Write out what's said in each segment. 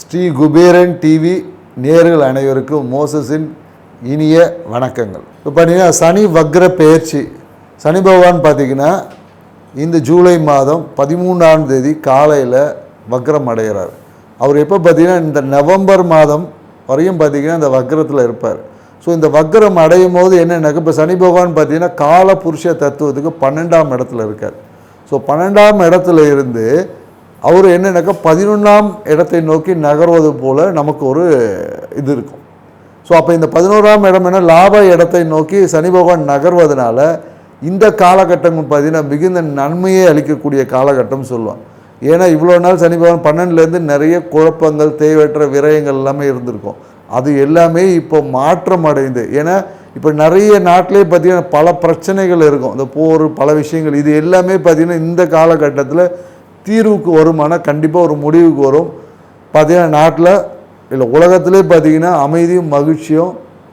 Sri Kuberan TV நேர்கள் அனைவருக்கும் மோசஸின் இனிய வணக்கங்கள். இப்போ பார்த்தீங்கன்னா சனி வக்ர பெயர்ச்சி. சனி பகவான் பார்த்தீங்கன்னா இந்த ஜூலை மாதம் பதிமூணாம் தேதி காலையில் வக்ரம் அடைகிறார் அவர் எப்போ பார்த்தீங்கன்னா இந்த நவம்பர் மாதம் வரையும் பார்த்தீங்கன்னா இந்த வக்ரத்தில் இருப்பார். ஸோ இந்த வக்ரம் அடையும் போது என்னென்னாக்க இப்போ சனி பகவான் பார்த்தீங்கன்னா கால புருஷ தத்துவத்துக்கு பன்னெண்டாம் இடத்துல இருக்கார். ஸோ பன்னெண்டாம் இடத்துல இருந்து அவர் என்னென்னாக்கா பதினொன்றாம் இடத்தை நோக்கி நகர்வது போல் நமக்கு ஒரு இது இருக்கும். ஸோ அப்போ இந்த பதினோராம் இடம் என்ன? லாப இடத்தை நோக்கி சனி பகவான் நகர்வதனால இந்த காலகட்டங்கள் பார்த்தீங்கன்னா மிகுந்த நன்மையை அளிக்கக்கூடிய காலகட்டம் சொல்லுவான் ஏன்னா இவ்வளோ நாள் சனி பகவான் பன்னெண்டுலேருந்து நிறைய குழப்பங்கள் தேவையற்ற விரயங்கள் எல்லாமே இருந்திருக்கும். அது எல்லாமே இப்போ மாற்றம் அடைந்து ஏன்னா இப்போ நிறைய நாட்டிலே பார்த்தீங்கன்னா பல பிரச்சனைகள் இருக்கும். இந்த போர் பல விஷயங்கள் இது எல்லாமே பார்த்தீங்கன்னா இந்த காலகட்டத்தில் தீர்வுக்கு வருமானால் கண்டிப்பாக ஒரு முடிவுக்கு வரும். பார்த்தீங்கன்னா நாட்டில் இல்லை உலகத்திலே பார்த்தீங்கன்னா அமைதியும் மகிழ்ச்சியும்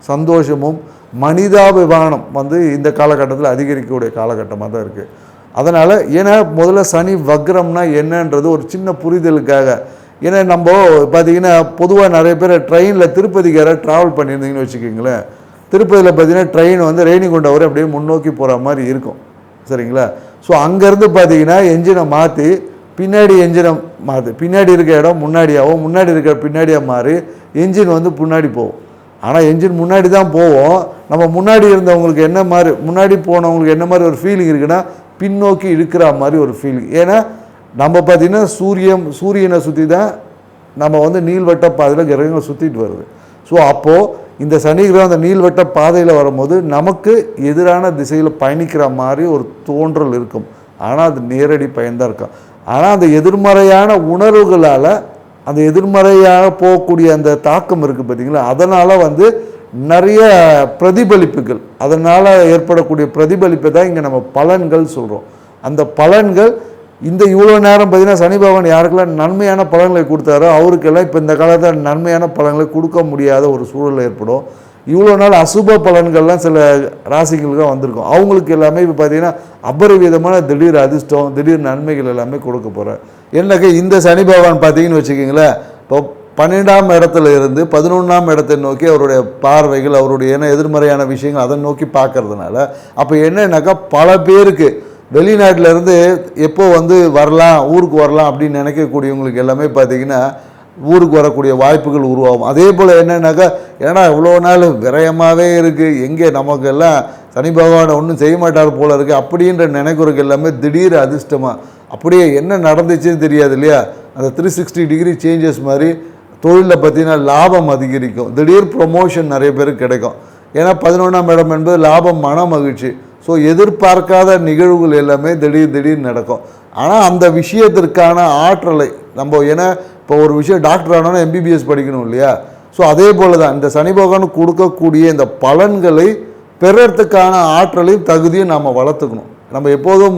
சந்தோஷமும் மனிதாபிமானம் வந்து இந்த காலகட்டத்தில் அதிகரிக்கக்கூடிய காலகட்டமாக தான் இருக்குது அதனால் ஏன்னா முதல்ல சனி வக்ரம்னா என்னன்றது ஒரு சின்ன புரிதலுக்காக ஏன்னா நம்ம பார்த்தீங்கன்னா பொதுவாக நிறைய பேர் ட்ரெயினில் திருப்பதிக்கு யாராவது ட்ராவல் பண்ணியிருந்தீங்கன்னு வச்சுக்கிங்களேன். திருப்பதியில் பார்த்தீங்கன்னா ட்ரெயின் வந்து ரேணிகுண்டா வரை அப்படியே முன்னோக்கி போகிற மாதிரி இருக்கும். சரிங்களா? ஸோ அங்கேருந்து பார்த்தீங்கன்னா என்ஜினை மாற்றி பின்னாடி என்ஜினை மாற்று பின்னாடி இருக்க இடம் முன்னாடியாகவும் முன்னாடி இருக்க பின்னாடியாக மாறி. என்ஜின் வந்து முன்னாடி போகும். ஆனால் என்ஜின் முன்னாடி தான் போவோம். நம்ம முன்னாடி இருந்தவங்களுக்கு என்ன மாதிரி முன்னாடி போனவங்களுக்கு என்ன மாதிரி ஒரு ஃபீலிங் இருக்குன்னா பின்னோக்கி இழுக்கிற மாதிரி ஒரு ஃபீலிங் ஏன்னா நம்ம பார்த்திங்கன்னா சூரியன் சூரியனை சுற்றி தான் நம்ம வந்து நீள்வட்ட பாதையில் கிரகங்களை சுற்றிட்டு வருது. ஸோ அப்போது இந்த சனி கிரகம் அந்த நீள்வட்ட பாதையில் வரும்போது நமக்கு எதிரான திசையில் பயணிக்கிற மாதிரி ஒரு தோன்றல் இருக்கும். ஆனால் அது நேரடி பயன்தான் இருக்கும். ஆனால் அந்த எதிர்மறையான உணர்வுகளால் அந்த எதிர்மறையாக போகக்கூடிய அந்த தாக்கம் இருக்குது பார்த்தீங்களா அதனால் வந்து நிறைய பிரதிபலிப்புகள் அதனால் ஏற்படக்கூடிய பிரதிபலிப்பை தான் இங்கே நம்ம பலன்கள் சொல்கிறோம் அந்த பலன்கள் இந்த இவ்வளோ நேரம் பார்த்தீங்கன்னா சனி பகவான் யாருக்கெல்லாம் நன்மையான பலன்களை கொடுத்தாரோ அவருக்கெல்லாம் இப்போ இந்த காலத்தில் நன்மையான பலன்களை கொடுக்க முடியாத ஒரு சூழல் ஏற்படும். இவ்வளோ நாள் அசுப பலன்கள்லாம் சில ராசிகளுக்கு வந்திருக்கும். அவங்களுக்கு எல்லாமே இப்போ பார்த்தீங்கன்னா அபரிவிதமான திடீர் அதிர்ஷ்டம் திடீர் நன்மைகள் எல்லாமே கொடுக்க போகிறேன் என்னக்கா இந்த சனி பகவான் பார்த்தீங்கன்னு வச்சுக்கிங்களேன் இப்போ பன்னெண்டாம் இடத்துல இருந்து பதினொன்றாம் இடத்தை நோக்கி அவருடைய பார்வைகள் அவருடைய என்ன எதிர்மறையான விஷயங்கள் அதை நோக்கி பார்க்கறதுனால அப்போ என்னன்னாக்கா பல பேருக்கு வெளிநாட்டிலேருந்து எப்போ வந்து வரலாம் ஊருக்கு வரலாம் அப்படின்னு நினைக்கக்கூடியவங்களுக்கு எல்லாமே பார்த்தீங்கன்னா ஊருக்கு வரக்கூடிய வாய்ப்புகள் உருவாகும். அதே போல் என்னென்னாக்கா ஏன்னா இவ்வளோ நாள் விரயமாகவே இருக்குது எங்கே நமக்கு எல்லாம் சனி பகவானை ஒன்றும் செய்ய மாட்டார் போல இருக்குது அப்படின்ற நினைக்கிறதுக்கு எல்லாமே திடீர் அதிர்ஷ்டமாக அப்படியே என்ன நடந்துச்சுன்னு தெரியாது இல்லையா? அந்த த்ரீ சிக்ஸ்டி டிகிரி சேஞ்சஸ் மாதிரி தொழிலில் பார்த்தீங்கன்னா லாபம் அதிகரிக்கும். திடீர் ப்ரொமோஷன் நிறைய பேருக்கு கிடைக்கும். ஏன்னா பதினொன்றாம் இடம் என்பது லாபம் மன மகிழ்ச்சி. ஸோ எதிர்பார்க்காத நிகழ்வுகள் எல்லாமே திடீர் திடீர்னு நடக்கும். ஆனால் அந்த விஷயத்திற்கான ஆற்றலை நம்ம ஏன்னா இப்போ ஒரு விஷயம் டாக்டர் ஆனோன்னா எம்பிபிஎஸ் படிக்கணும் இல்லையா? ஸோ அதே போல் தான் இந்த சனி பகவான் கொடுக்கக்கூடிய இந்த பலன்களை பெறத்துக்கான ஆற்றலையும் தகுதியும் நாம் வளர்த்துக்கணும். நம்ம எப்போதும்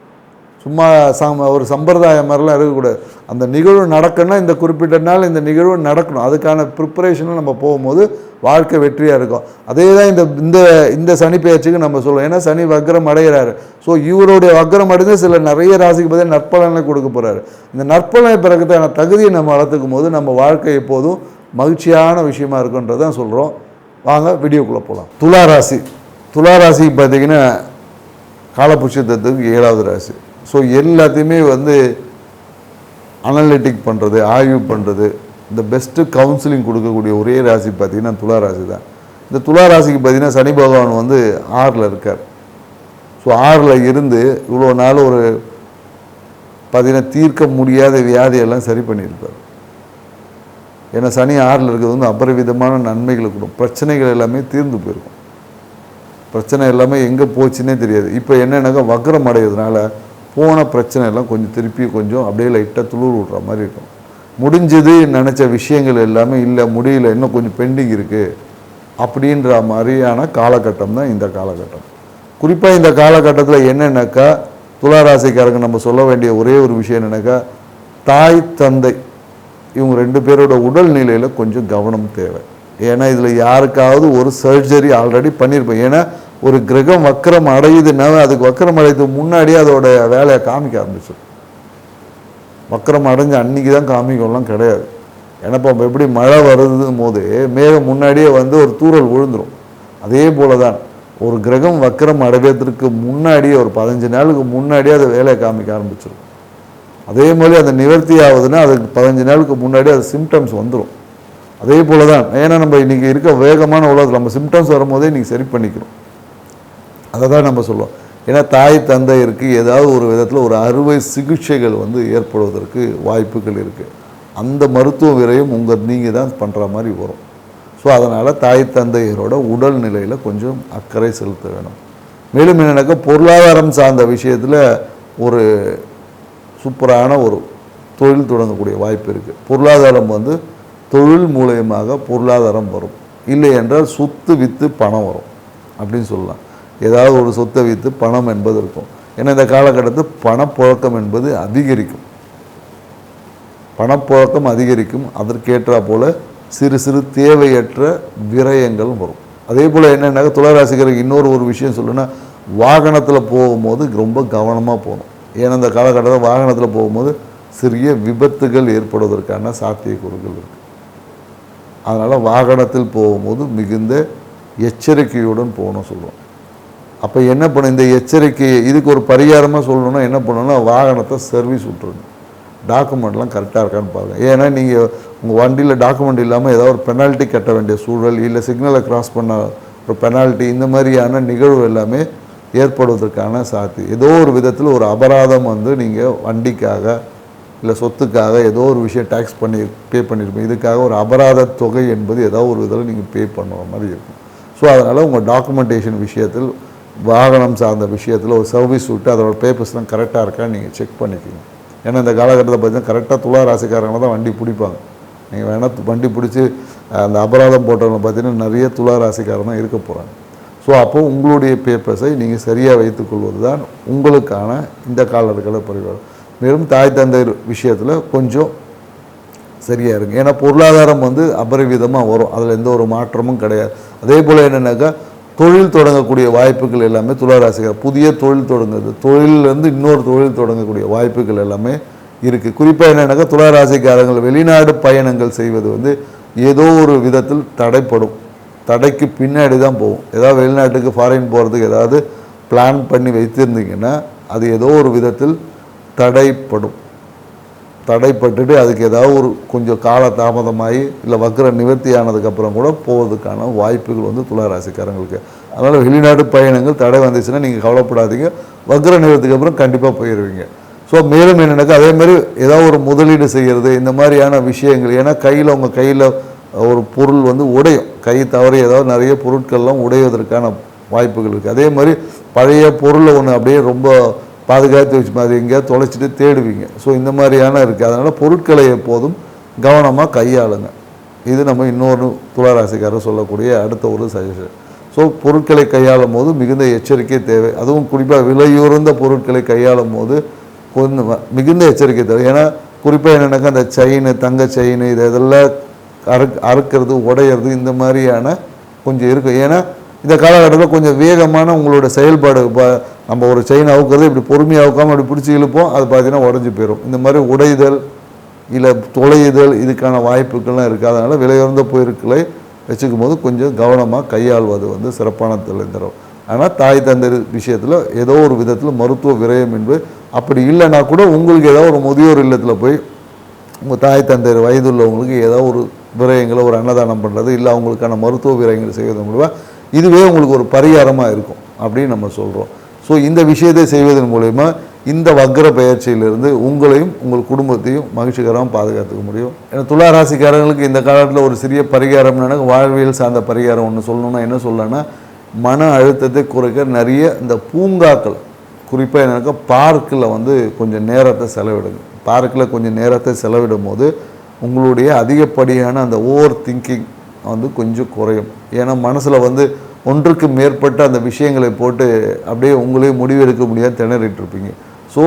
சும்மா சம் ஒரு சம்பிரதாயம் மாதிரிலாம் இருக்கக்கூடாது. அந்த நிகழ்வு நடக்கணும்னா இந்த குறிப்பிட்ட நாள் இந்த நிகழ்வு நடக்கணும். அதுக்கான ப்ரிப்பரேஷனில் நம்ம போகும்போது வாழ்க்கை வெற்றியாக இருக்கும். அதே தான் இந்த இந்த இந்த சனி பெயர்ச்சிக்கு நம்ம சொல்லுவோம் ஏன்னா சனி வக்ரம் அடைகிறாரு. ஸோ இவருடைய வக்ரம் அடைந்து சில நிறைய ராசிக்கு பதில் நற்பலனை கொடுக்க போகிறாரு இந்த நற்பலனை பிறகுதான தகுதியை நம்ம வளர்த்துக்கும் போது நம்ம வாழ்க்கை எப்போதும் மகிழ்ச்சியான விஷயமா இருக்குன்றதான் சொல்கிறோம் வாங்க வீடியோக்குள்ளே போகலாம் துளா ராசி. துளா ராசிக்கு பார்த்தீங்கன்னா காலபுருஷத்துக்கு ஏழாவது ராசி. ஸோ எல்லாத்தையுமே வந்து அனலிட்டிக் பண்ணுறது ஆய்வு பண்ணுறது இந்த பெஸ்ட்டு கவுன்சிலிங் கொடுக்கக்கூடிய ஒரே ராசி பார்த்தீங்கன்னா துலா ராசி தான். இந்த துலா ராசிக்கு பார்த்தீங்கன்னா சனி பகவான் வந்து ஆறில் இருக்கார். ஸோ ஆறில் இருந்து இவ்வளோ நாள் ஒரு பார்த்தீங்கன்னா தீர்க்க முடியாத வியாதியெல்லாம் சரி பண்ணியிருப்பார். ஏன்னா சனி ஆறில் இருக்கிறது வந்து அபரிவிதமான நன்மைகளை கொடுக்கும். பிரச்சனைகள் எல்லாமே தீர்ந்து போயிருக்கும். பிரச்சனை எல்லாமே எங்கே போச்சுன்னே தெரியாது. இப்போ என்னென்னாக்கா வக்ரம் அடையிறதுனால போன பிரச்சனை எல்லாம் கொஞ்சம் திருப்பி கொஞ்சம் அப்படியே லைட்டாக துளிர் விடுற மாதிரி இருக்கும். முடிஞ்சது நினச்ச விஷயங்கள் எல்லாமே இல்லை முடியல இன்னும் கொஞ்சம் பெண்டிங் இருக்குது அப்படின்ற மாதிரியான காலகட்டம் தான் இந்த காலகட்டம். குறிப்பாக இந்த காலகட்டத்தில் என்னென்னாக்கா துளாராசிக்காரங்க நம்ம சொல்ல வேண்டிய ஒரே ஒரு விஷயம் என்னென்னாக்கா தாய் தந்தை இவங்க ரெண்டு பேரோட உடல் நிலையில் கொஞ்சம் கவனம் தேவை. ஏன்னா இதில் யாருக்காவது ஒரு சர்ஜரி ஆல்ரெடி பண்ணியிருப்பேன் ஏன்னா ஒரு கிரகம் வக்கரம் அடையுதுன்னா அதுக்கு வக்கரம் அடையதுக்கு முன்னாடியே அதோட வேலையை காமிக்க ஆரம்பிச்சிடும் வக்கரம் அடைஞ்ச அன்னைக்கு தான் காமிக்கம்லாம் கிடையாது. ஏன்னா இப்போ எப்படி மழை வருதும் போது மேகம் முன்னாடியே வந்து ஒரு தூறல் விழுந்துடும் அதே போல தான் ஒரு கிரகம் வக்கரம் அடைவதற்கு முன்னாடியே ஒரு பதினஞ்சு நாளுக்கு முன்னாடியே அதை வேலையை காமிக்க ஆரம்பிச்சிடும் அதே மாதிரி அந்த நிவர்த்தி ஆகுதுன்னா அதுக்கு பதினஞ்சு நாளுக்கு முன்னாடி அது சிம்டம்ஸ் வந்துடும் அதே போல தான் ஏன்னா நம்ம இன்றைக்கி இருக்க வேகமான உலகத்தில் நம்ம சிம்டம்ஸ் வரும்போதே இன்றைக்கி சரி பண்ணிக்கிறோம். அதை தான் நம்ம சொல்லுவோம். ஏன்னா தாய் தந்தையருக்கு ஏதாவது ஒரு விதத்தில் ஒரு அறுவை சிகிச்சைகள் வந்து ஏற்படுவதற்கு வாய்ப்புகள் இருக்குது அந்த மருத்துவ விரையும் உங்கள் நீங்கள் தான் பண்ணுற மாதிரி வரும். ஸோ அதனால் தாய் தந்தையரோட உடல் நிலையில் கொஞ்சம் அக்கறை செலுத்த வேணும். மேலும் என்னென்னாக்கா பொருளாதாரம் சார்ந்த விஷயத்தில் ஒரு சூப்பரான ஒரு தொழில் தொடங்கக்கூடிய வாய்ப்பு இருக்குது பொருளாதாரம் வந்து தொழில் மூலயமாக பொருளாதாரம் வரும். இல்லை என்றால் சொத்து விற்று பணம் வரும். அப்படின்னு சொல்லலாம். ஏதாவது ஒரு சொத்தை வைத்து பணம் என்பது இருக்கும். ஏன்னா இந்த காலகட்டத்தில் பணப்புழக்கம் என்பது அதிகரிக்கும். பணப்புழக்கம் அதிகரிக்கும். அதற்கேற்றா போல சிறு சிறு தேவையற்ற விரயங்கள் வரும். அதே போல் என்னென்னாக்க துளராசிகருக்கு இன்னொரு ஒரு விஷயம் சொல்லுன்னா வாகனத்தில் போகும்போது ரொம்ப கவனமாக போகணும். ஏன்னா இந்த காலகட்டத்தில் வாகனத்தில் போகும்போது சிறிய விபத்துகள் ஏற்படுவதற்கான சாத்தியக்கூறுகள் இருக்குது அதனால் வாகனத்தில் போகும்போது மிகுந்த எச்சரிக்கையுடன் போகணும் சொல்லுவோம் அப்போ என்ன பண்ண இந்த எச்சரிக்கையை இதுக்கு ஒரு பரிகாரமாக சொல்லணும்னா என்ன பண்ணணும்னா வாகனத்தை சர்வீஸ் விட்டுருங்க டாக்குமெண்ட்லாம் கரெக்டாக இருக்கான்னு பாருங்கள் ஏன்னா நீங்கள் உங்கள் வண்டியில் டாக்குமெண்ட் இல்லாமல் ஏதாவது ஒரு பெனால்ட்டி கட்ட வேண்டிய சூழல் இல்லை சிக்னலை கிராஸ் பண்ண ஒரு பெனால்ட்டி இந்த மாதிரியான நிகழ்வு எல்லாமே ஏற்படுவதற்கான சாத்தி ஏதோ ஒரு விதத்தில் ஒரு அபராதம் வந்து நீங்கள் வண்டிக்காக இல்லை சொத்துக்காக ஏதோ ஒரு விஷயம் டேக்ஸ் பண்ணி பே பண்ணியிருப்பீங்க இதுக்காக ஒரு அபராத தொகை என்பது ஏதோ ஒரு விதத்தில் நீங்கள் பே பண்ணுற மாதிரி இருக்கும். ஸோ அதனால் உங்கள் டாக்குமெண்டேஷன் விஷயத்தில் வாகனம் சார்ந்த விஷயத்தில் ஒரு சர்வீஸ் விட்டு அதோட பேப்பர்ஸ்லாம் கரெக்டாக இருக்கான்னு நீங்கள் செக் பண்ணிக்கோங்க ஏன்னா இந்த காலகட்டத்தில் பார்த்தீங்கன்னா கரெக்டாக துளா ராசிக்காரங்களை தான் வண்டி பிடிப்பாங்க. நீங்கள் வேணால் வண்டி பிடிச்சி அந்த அபராதம் போட்டவங்க பார்த்தீங்கன்னா நிறைய துலா ராசிக்காரங்க தான் இருக்க போகிறாங்க ஸோ அப்போது உங்களுடைய பேப்பர்ஸை நீங்கள் சரியாக வைத்துக்கொள்வது தான் உங்களுக்கான இந்த காலகட்ட பரிகாரம். மேலும் தாய் தந்தை விஷயத்தில் கொஞ்சம் சரியாக இருங்க. ஏன்னா பொருளாதாரம் வந்து அபரிவிதமாக வரும். அதில் எந்த ஒரு மாற்றமும் கிடையாது. அதே போல் என்னென்னாக்கா தொழில் தொடங்கக்கூடிய வாய்ப்புகள் எல்லாமே துளாராசிகர் புதிய தொழில் தொடங்குது. தொழிலிருந்து இன்னொரு தொழில் தொடங்கக்கூடிய வாய்ப்புகள் எல்லாமே இருக்குது குறிப்பாக என்னென்னாக்கா துளாராசிக்காரங்கள் வெளிநாடு பயணங்கள் செய்வது வந்து ஏதோ ஒரு விதத்தில் தடைப்படும். தடைக்கு பின்னாடி தான் போகும். ஏதாவது வெளிநாட்டுக்கு ஃபாரின் போகிறதுக்கு ஏதாவது பிளான் பண்ணி வைத்திருந்தீங்கன்னா அது ஏதோ ஒரு விதத்தில் தடைப்படும். தடைப்பட்டுட்டு அதுக்கு ஏதாவது ஒரு கொஞ்சம் கால தாமதமாகி இல்லை வக்கர நிவர்த்தி ஆனதுக்கப்புறம் கூட போவதுக்கான வாய்ப்புகள் வந்து துளாராசிக்காரங்களுக்கு. அதனால் வெளிநாட்டு பயணங்கள் தடை வந்துச்சுன்னா நீங்கள் கவலைப்படாதீங்க. வக்கர நிவர்த்திக்கு அப்புறம் கண்டிப்பாக போயிடுவீங்க ஸோ மேலும் என்னென்னாக்கா அதேமாதிரி ஏதாவது ஒரு முதலீடு செய்கிறது இந்த மாதிரியான விஷயங்கள். ஏன்னா கையில் உங்கள் கையில் ஒரு பொருள் வந்து உடையும். கை தவறி ஏதாவது நிறைய பொருட்கள்லாம் உடைவதற்கான வாய்ப்புகள் இருக்குது அதே மாதிரி பழைய பொருளை ஒன்று அப்படியே ரொம்ப பாதுகாத்து வச்சு மாதிரி எங்கேயாவது தொலைச்சிட்டு தேடுவீங்க. ஸோ இந்த மாதிரியான இருக்குது அதனால் பொருட்களை எப்போதும் கவனமாக கையாளுங்க. இது நம்ம இன்னொரு துளாராசிக்காரர் சொல்லக்கூடிய அடுத்த ஒரு சஜஷன் ஸோ பொருட்களை கையாளும் போது மிகுந்த எச்சரிக்கை தேவை. அதுவும் குறிப்பாக விலையுறந்த பொருட்களை கையாளும் போது கொஞ்சம் மிகுந்த எச்சரிக்கை தேவை. ஏன்னா குறிப்பாக என்னென்னாக்கா அந்த செயின் தங்க செயின் இதெல்லாம் அறுக் அறுக்கிறது உடையிறது இந்த மாதிரியான கொஞ்சம் இருக்கும். ஏன்னா இந்த காலகட்டத்தில் கொஞ்சம் வேகமான உங்களோட செயல்பாடு இப்போ நம்ம ஒரு செயின் அவுக்கிறது இப்படி பொறுமையாக அவுக்காமல் அப்படி பிடிச்சி இழுப்போம் அது பார்த்தீங்கன்னா உடஞ்சி போயிடும் இந்த மாதிரி உடைதல் இல்லை தொலையுதல் இதுக்கான வாய்ப்புகள்லாம் இருக்குது அதனால் விலையுறந்த பொருட்களை வச்சுக்கும் போது கொஞ்சம் கவனமாக கையாள்வது வந்து சிறப்பான தொழில் தரும் ஆனால் தாய் தந்தை விஷயத்தில் ஏதோ ஒரு விதத்தில் மருத்துவ விரயம் என்பது அப்படி இல்லைன்னா கூட உங்களுக்கு ஏதோ ஒரு முதியோர் இல்லத்தில் போய் உங்கள் தாய் தந்தை வயதுள்ளவங்களுக்கு ஏதோ ஒரு விரயங்களை ஒரு அன்னதானம் பண்ணுறது இல்லை அவங்களுக்கான மருத்துவ விரயங்கள் செய்வது மூலமாக இதுவே உங்களுக்கு ஒரு பரிகாரமாக இருக்கும் அப்படின்னு நம்ம சொல்கிறோம் ஸோ இந்த விஷயத்தை செய்வதன் மூலயமா இந்த வக்ர பயிற்சியிலிருந்து உங்களையும் உங்கள் குடும்பத்தையும் மகிழ்ச்சிகரமாக பாதுகாத்துக்க முடியும். ஏன்னா துலா ராசிக்காரங்களுக்கு இந்த காலத்தில் ஒரு சிறிய பரிகாரம் வாழ்வியல் சார்ந்த பரிகாரம் ஒன்று சொல்லணும்னா என்ன சொல்லலாம்னா மன அழுத்தத்தை குறைக்க நிறைய இந்த பூங்காக்கள் குறிப்பாக என்னக்கா பார்க்கில் வந்து கொஞ்சம் நேரத்தை செலவிடுங்க. பார்க்கில் கொஞ்சம் நேரத்தை செலவிடும் போது உங்களுடைய அதிகப்படியான அந்த ஓவர் திங்கிங் வந்து கொஞ்சம் குறையும். ஏன்னா மனசில் வந்து ஒன்றுக்கு மேற்பட்ட அந்த விஷயங்களை போட்டு அப்படியே உங்களே முடிவெடுக்க முடியாது திணறிட்டு இருப்பீங்க ஸோ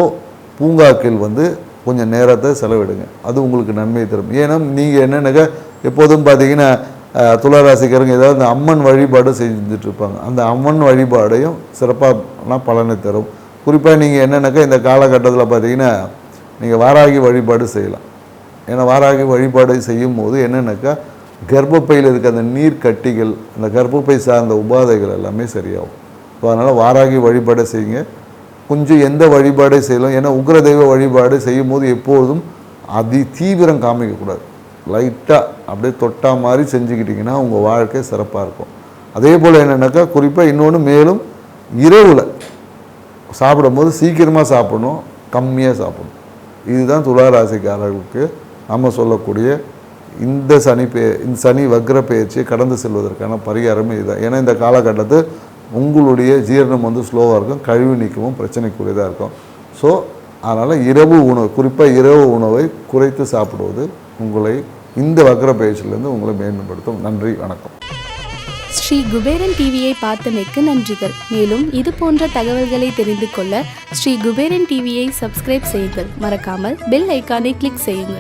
பூங்காக்கள் வந்து கொஞ்சம் நேரத்தை செலவிடுங்க. அது உங்களுக்கு நன்மை தரும். ஏன்னா நீங்கள் என்னென்னக்கா எப்போதும் பார்த்தீங்கன்னா அஹ், துளாராசிக்காரங்க ஏதாவது இந்த அம்மன் வழிபாடு செஞ்சுட்ருப்பாங்க அந்த அம்மன் வழிபாடையும் சிறப்பான பலனை தரும். குறிப்பாக நீங்கள் என்னென்னாக்கா இந்த காலகட்டத்தில் பார்த்தீங்கன்னா நீங்கள் வாராகி வழிபாடு செய்யலாம். ஏன்னா வாராகி வழிபாடு செய்யும் போது என்னென்னாக்கா கர்ப்பப்பையில் இருக்க அந்த நீர் கட்டிகள் அந்த கர்ப்பப்பை சார்ந்த உபாதைகள் எல்லாமே சரியாகும். ஸோ அதனால் வாராகி வழிபாடை செய்யுங்க. கொஞ்சம் எந்த வழிபாடை செய்யலாம் ஏன்னா உக்ர தெய்வ வழிபாடு செய்யும் போது எப்போதும் அதி தீவிரம் காமிக்கக்கூடாது. லைட்டாக அப்படியே தொட்டா மாதிரி செஞ்சுக்கிட்டிங்கன்னா உங்கள் வாழ்க்கை சிறப்பாக இருக்கும். அதே போல் என்னென்னாக்கா குறிப்பாக இன்னொன்று மேலும் இரவில் சாப்பிடும்போது சீக்கிரமாக சாப்பிடணும் கம்மியாக சாப்பிடணும். இதுதான் துளாராசிக்காரர்களுக்கு நம்ம சொல்லக்கூடிய இந்த சனி பே இந்த சனி வக்ர பயிற்சியை கடந்து செல்வதற்கான பரிகாரமே இதுதான். ஏன்னா இந்த காலகட்டத்தில் உங்களுடைய ஜீரணம் வந்து ஸ்லோவாக இருக்கும் கழிவு நீக்கமும் பிரச்சனைக்குரியதாக இருக்கும். ஸோ அதனால் இரவு உணவு குறிப்பாக இரவு உணவை குறைத்து சாப்பிடுவது உங்களை இந்த வக்ர பயிற்சியிலேருந்து உங்களை மேன்மைப்படுத்தும். நன்றி வணக்கம். ஸ்ரீ குபேரன் டிவியை பார்த்தமைக்கு நன்றிகள். மேலும் இது போன்ற தகவல்களை தெரிந்து கொள்ள ஸ்ரீ குபேரன் டிவியை சப்ஸ்கிரைப் செய்யுங்கள். மறக்காமல் பெல் ஐக்கானை கிளிக் செய்யுங்கள்.